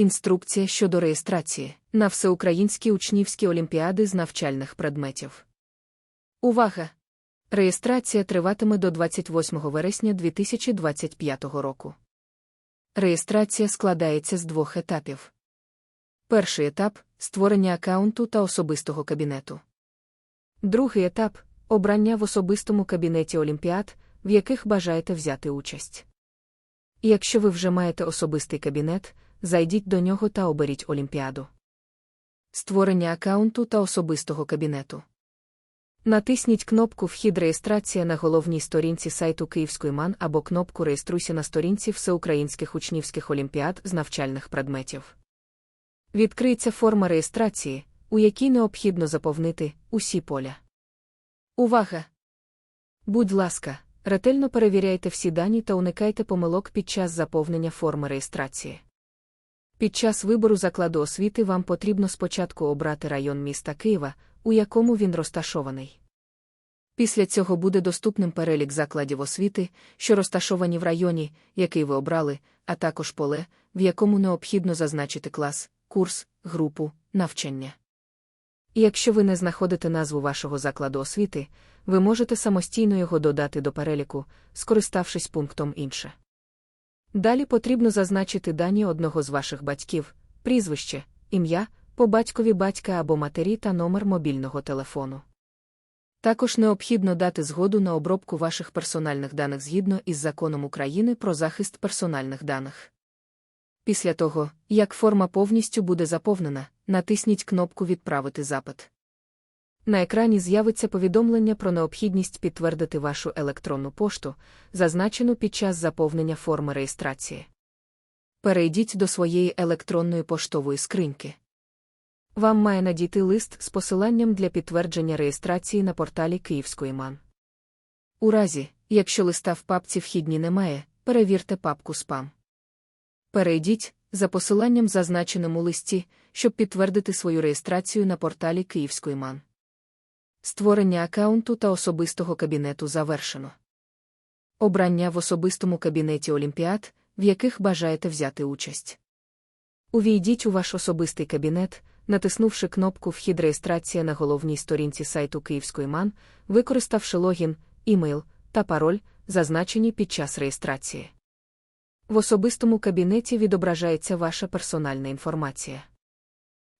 Інструкція щодо реєстрації на всеукраїнські учнівські олімпіади з навчальних предметів. Увага! Реєстрація триватиме до 28 вересня 2025 року. Реєстрація складається з двох етапів. Перший етап створення аккаунту та особистого кабінету. Другий етап обрання в особистому кабінеті олімпіад, в яких бажаєте взяти участь. Якщо ви вже маєте особистий кабінет, зайдіть до нього та оберіть олімпіаду. Створення аккаунту та особистого кабінету. Натисніть кнопку Вхід реєстрація на головній сторінці сайту Київської МАН або кнопку Реєструйся на сторінці Всеукраїнських учнівських олімпіад з навчальних предметів. Відкриється форма реєстрації, у якій необхідно заповнити усі поля. Увага! Будь ласка, ретельно перевіряйте всі дані та уникайте помилок під час заповнення форми реєстрації. Під час вибору закладу освіти вам потрібно спочатку обрати район міста Києва, у якому він розташований. Після цього буде доступним перелік закладів освіти, що розташовані в районі, який ви обрали, а також поле, в якому необхідно зазначити клас, курс, групу, навчання. І якщо ви не знаходите назву вашого закладу освіти, ви можете самостійно його додати до переліку, скориставшись пунктом інше. Далі потрібно зазначити дані одного з ваших батьків, прізвище, ім'я, по батькові батька або матері та номер мобільного телефону. Також необхідно дати згоду на обробку ваших персональних даних згідно із законом України про захист персональних даних. Після того, як форма повністю буде заповнена, натисніть кнопку Відправити запит. На екрані з'явиться повідомлення про необхідність підтвердити вашу електронну пошту, зазначену під час заповнення форми реєстрації. Перейдіть до своєї електронної поштової скриньки. Вам має надійти лист з посиланням для підтвердження реєстрації на порталі Київської МАН. У разі, якщо листа в папці вхідні немає, перевірте папку спам. Перейдіть за посиланням, зазначеним у листі, щоб підтвердити свою реєстрацію на порталі Київської МАН. Створення аккаунту та особистого кабінету завершено. Обрання в особистому кабінеті Олімпіад, в яких бажаєте взяти участь. Увійдіть у ваш особистий кабінет, натиснувши кнопку Вхід реєстрація на головній сторінці сайту Київської МАН, використавши логін, імейл та пароль, зазначені під час реєстрації. В особистому кабінеті відображається ваша персональна інформація.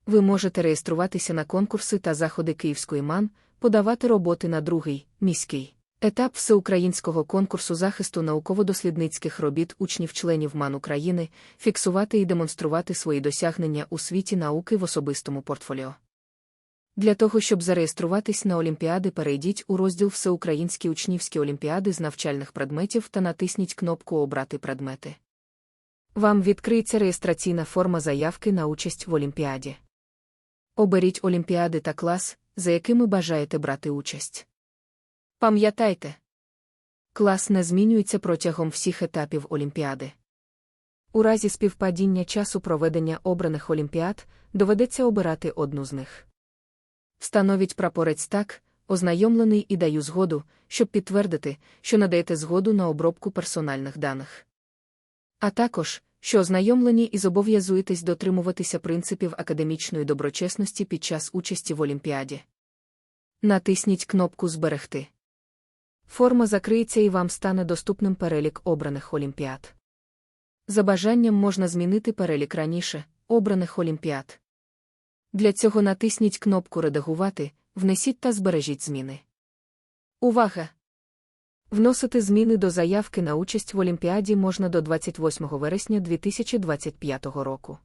Ви можете реєструватися на конкурси та заходи Київської МАН, подавати роботи на другий, міський етап всеукраїнського конкурсу захисту науково-дослідницьких робіт учнів-членів МАН України, фіксувати і демонструвати свої досягнення у світі науки в особистому портфоліо. Для того, щоб зареєструватись на Олімпіади, перейдіть у розділ Всеукраїнські учнівські олімпіади з навчальних предметів та натисніть кнопку Обрати предмети. Вам відкриється реєстраційна форма заявки на участь в Олімпіаді. Оберіть олімпіади та клас, за якими бажаєте брати участь. Пам'ятайте, клас не змінюється протягом всіх етапів Олімпіади. У разі співпадіння часу проведення обраних олімпіад доведеться обирати одну з них. Встановіть прапорець так, ознайомлений і даю згоду, щоб підтвердити, що надаєте згоду на обробку персональних даних. А також, що ознайомлені і зобов'язуєтесь дотримуватися принципів академічної доброчесності під час участі в Олімпіаді. Натисніть кнопку Зберегти. Форма закриється і вам стане доступним перелік обраних олімпіад. За бажанням можна змінити перелік раніше обраних олімпіад. Для цього натисніть кнопку Редагувати, внесіть та збережіть зміни. Увага! Вносити зміни до заявки на участь в Олімпіаді можна до 28 вересня 2025 року.